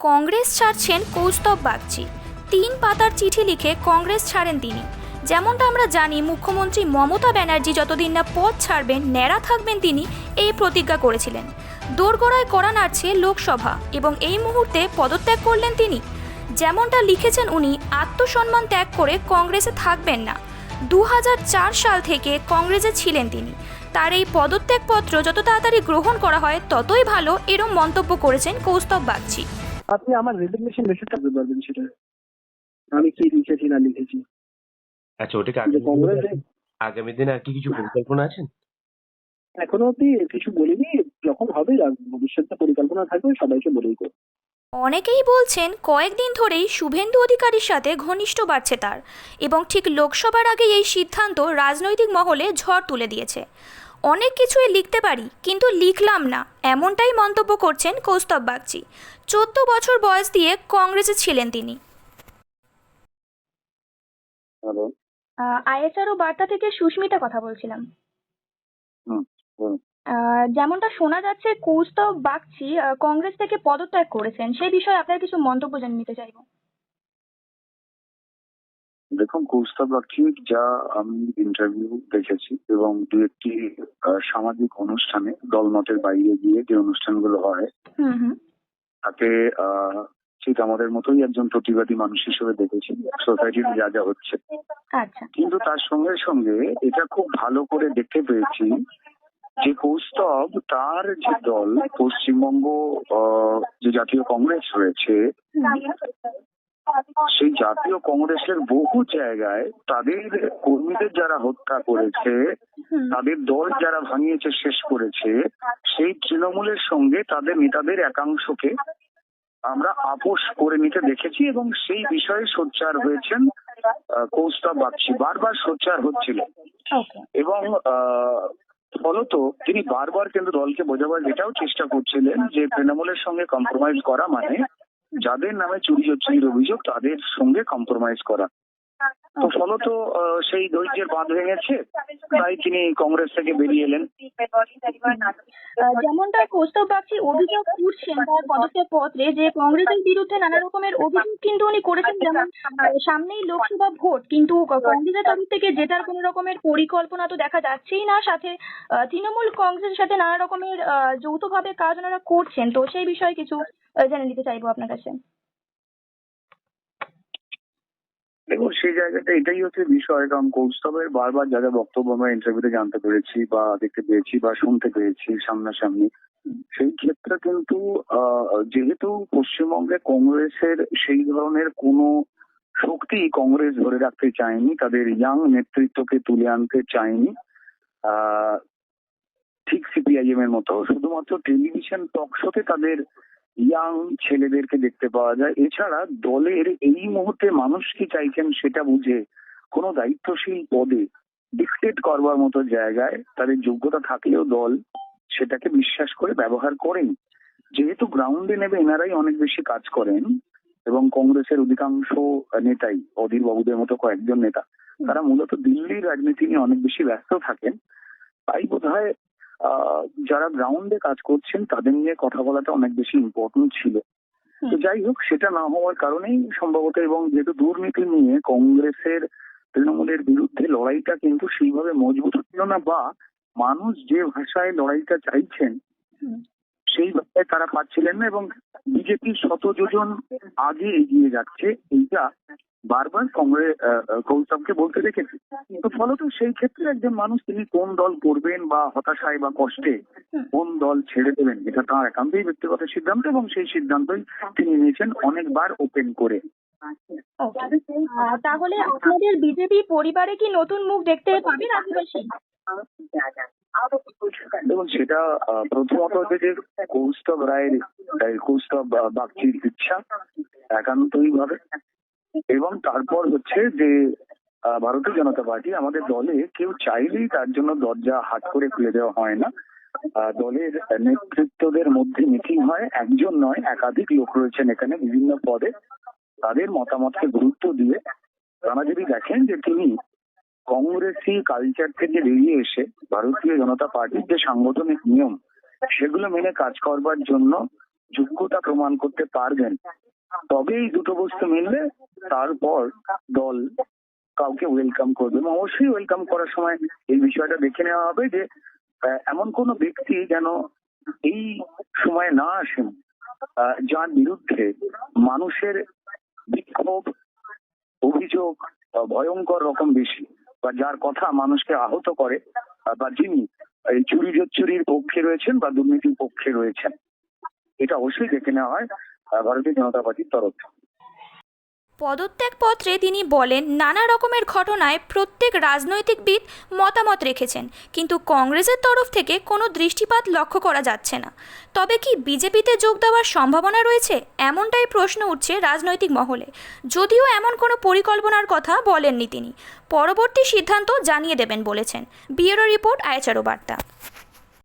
কংগ্রেস ছাড়ছেন কৌস্তব বাগচি। তিন পাতার চিঠি লিখে কংগ্রেস ছাড়েন তিনি। যেমনটা আমরা জানি, মুখ্যমন্ত্রী মমতা ব্যানার্জি যতদিন না পদ ছাড়বেন, ন্যাড়া থাকবেন তিনি, এই প্রতিজ্ঞা করেছিলেন। দোরগোড়ায় করা নাড়ছে লোকসভা এবং এই মুহূর্তে পদত্যাগ করলেন তিনি। যেমনটা লিখেছেন উনি, আত্মসম্মান ত্যাগ করে কংগ্রেসে থাকবেন না। দু হাজার চার সাল থেকে কংগ্রেসে ছিলেন তিনি। তার এই পদত্যাগপত্র যত তাড়াতাড়ি গ্রহণ করা হয়, ততই ভালো, এরম মন্তব্য করেছেন কৌস্তব বাগচি। আপনি আমার রেজিগনেশন লেটারটা দিতে পারবেন সেটা। আমি কি লিখেছি না লিখেছি? আচ্ছা ওটাকে আগামী দিনে আর কি কিছু পরিকল্পনা আছেন এখনও অব্দি কিছু বলিনি যখন হবে ভবিষ্যতে পরিকল্পনা থাকবে সবাইকে বলেই করব। অনেকেই বলছেন কয়েকদিন ধরেই শুভেন্দু অধিকারীর সাথে ঘনিষ্ঠ বাড়ছে তার এবং ঠিক লোকসভার আগে এই সিদ্ধান্ত রাজনৈতিক মহলে ঝড় তুলে দিয়েছে। অনেক কিছুই লিখতে পারি কিন্তু লিখলাম না এমনটাই মন্তব্য করছেন কৌস্তব বাগচি। চোদ্দ বছর বয়স দিয়ে কংগ্রেসে ছিলেন তিনি। হ্যালো। আইএসআরও বার্তা থেকে সুস্মিতা কথা বলছিলাম। হুম, আহ, যেমনটা শোনা যাচ্ছে কৌস্তব বাগচি আহ, কংগ্রেস থেকে পদত্যাগ করেছেন। সেই বিষয়ে আপনার কিছু মন্তব্য জানিয়ে নিতে চাইব। দেখুন কৌস্তব বাগচি যা আমি ইন্টারভিউ দেখেছি এবং দু একটি সামাজিক অনুষ্ঠানে দলমতের বাইরে গিয়ে যে অনুষ্ঠানগুলো হয় আহ, ঠিক আমাদের মতোই একজন প্রতিবাদী মানুষ হিসেবে দেখেছি সোসাইটির যা যা হচ্ছে। আচ্ছা। কিন্তু তার সঙ্গে সঙ্গে এটা খুব ভালো করে দেখতে পেয়েছি যে কৌস্তব তার যে দল পশ্চিমবঙ্গ যে জাতীয় কংগ্রেস রয়েছে সেই জাতীয় কংগ্রেসের বহু জায়গায় তাদের কর্মীদের যারা হত্যা করেছে তাদের দল যারা ভাঙিয়েছে শেষ করেছে সেই তৃণমূলের সঙ্গে তাদের নেতাদের একাংশকে আমরা আপোষ করে নিতে দেখেছি এবং সেই বিষয়ে সোচ্চার হয়েছেন আহ, কৌস্তব বাগচি। বারবার সোচ্চার হচ্ছিল। এবং আহ, ফলত তিনি বারবার কিন্তু দলকে বোঝাবার এটাও চেষ্টা করছিলেন যে তৃণমূলের সঙ্গে কম্প্রোমাইজ করা মানে যাদের নামে চুরি চুরির অভিযোগ তাদের সঙ্গে কম্প্রোমাইজ করা। তো ফলত সেই ধৈর্যের বাঁধ ভেঙেছে তাই তিনি কংগ্রেস থেকে বেরিয়ে এলেন। যেমনটা কৌস্তব বাগচি অভিযোগ তার পদত্যাগ পত্রে যে কংগ্রেসের বিরুদ্ধে নানা রকমের অভিযোগ কিন্তু উনি করেছেন, যেমন সামনেই লোকসভা ভোট, কিন্তু কংগ্রেসের তরফ থেকে জেতার কোনো রকমের পরিকল্পনা তো দেখা যাচ্ছেই না, সাথে তৃণমূল কংগ্রেসের সাথে নানা রকমের যৌথভাবে কাজ ওনারা করছেন, তো সেই বিষয়ে কিছু জেনে নিতে চাইব আপনার কাছে। দেখুন, সেই জায়গাটা এটাই হচ্ছে বিষয়, কারণ কৌস্তবের বারবার যা যা বক্তব্য আমরা ইন্টারভিউতে জানতে পেরেছি বা দেখতে পেয়েছি বা শুনতে পেয়েছি সামনাসামনি, সেই ক্ষেত্রে কিন্তু যেহেতু পশ্চিমবঙ্গে কংগ্রেসের সেই ধরনের কোনো শক্তি কংগ্রেস ধরে রাখতে চায়নি, তাদের ইয়াং নেতৃত্বকে তুলে আনতে চায়নি ঠিক সিপিআইএম এর মতো, শুধুমাত্র টেলিভিশন টক শোতে তাদের ইয়াং ছেলেদেরকে দেখতে পাওয়া যায়। এছাড়া দলের এই মুহূর্তে মানুষ কি চাইছেন সেটা বুঝে কোনো দায়িত্বশীল পদে ডিক্টেট করবার মতো জায়গায় তাদের যোগ্যতা থাকলেও দল সেটাকে বিশ্বাস করে ব্যবহার করেন। যেহেতু গ্রাউন্ডে নেবে এনারাই অনেক বেশি কাজ করেন এবং কংগ্রেসের অধিকাংশ নেতাই, অধীর বাবুদের মতো কয়েকজন নেতা, তারা মূলত দিল্লির রাজনীতি নিয়ে অনেক বেশি ব্যস্ত থাকেন। তাই বোধ হয় যারা গ্রাউন্ডে কাজ করছেন তাদের নিয়ে কথা বলাটা অনেক বেশি ইম্পর্টেন্ট ছিল তো যাই হোক সেটা না হওয়ার কারণেই সম্ভবত এবং যেহেতু দুর্নীতি নিয়ে কংগ্রেসের তৃণমূলের বিরুদ্ধে লড়াইটা কিন্তু সেইভাবে মজবুত ছিল না বা মানুষ যে ভাষায় লড়াইটা চাইছেন। সেই ভাষায় তারা পাচ্ছিলেন না এবং বিজেপি শত যোজন আগে এগিয়ে যাচ্ছে, এইটা বারবার কংগ্রেস কৌস্তবকে বলতে দেখেছি। তো ফলত সেই ক্ষেত্রে একজন মানুষ তিনি কোন দল করবেন বা হতাশায় বা কষ্টে কোন দল ছেড়ে দেবেন, এটা তাঁর একান্তই ব্যক্তিগত সিদ্ধান্ত এবং সেই সিদ্ধান্তই তিনি নিয়েছেন অনেকবার ওপেন করে। তাহলে আপনাদের বিজেপি পরিবারে কি নতুন মুখ দেখতে পাবেন আদিবাসী? দেখুন সেটা প্রথমত হচ্ছে যে কৌস্তব রায়ের কৌস্তব বাগচির ইচ্ছা একান্তই ভাবে এবং তারপর হচ্ছে যে ভারতীয় জনতা পার্টি আমাদের দলে কেউ চাইলেই তার জন্য দরজা হাত করে খুলে দেওয়া হয় না। দলের নেতৃত্বদের মধ্যে মিটিং হয়, একজন নয়, একাধিক লোক রয়েছেন এখানে বিভিন্ন পদে। তাদের মতামতকে গুরুত্ব দিয়ে তারা যদি দেখেন যে তিনি কংগ্রেসি কালচার থেকে বেরিয়ে এসে ভারতীয় জনতা পার্টির যে সাংগঠনিক নিয়ম, সেগুলো মেনে কাজ করবার জন্য যোগ্যতা প্রমাণ করতে পারবেন। তবেই দুটো বস্তু মিললে তারপর দল কাউকে ওয়েলকাম করবে। এবং অবশ্যই ওয়েলকাম করার সময় এই বিষয়টা দেখে নেওয়া হবে যে এমন কোন ব্যক্তি যেন এই সময় না আসেন যার বিরুদ্ধে মানুষের বিক্ষোভ, অভিযোগ ভয়ঙ্কর রকম বেশি। বা যার কথা মানুষকে আহত করে, বা যিনি এই চুরি চুরির পক্ষে রয়েছেন বা দুর্নীতির পক্ষে রয়েছেন, এটা অবশ্যই দেখে নেওয়া হয় ভারতীয় জনতা পার্টির তরফ থেকে। পদত্যাগপত্রে তিনি বলেন, নানা রকমের ঘটনায় প্রত্যেক রাজনৈতিকবিদ মতামত রেখেছেন, কিন্তু কংগ্রেসের তরফ থেকে কোনো দৃষ্টিপাত লক্ষ্য করা যাচ্ছে না। তবে কি বিজেপিতে যোগ দেওয়ার সম্ভাবনা রয়েছে? এমনটাই প্রশ্ন উঠছে রাজনৈতিক মহলে। যদিও এমন কোনো পরিকল্পনার কথা বলেননি তিনি। পরবর্তী সিদ্ধান্ত জানিয়ে দেবেন বলেছেন। বিউরো রিপোর্ট আয়চারো বার্তা।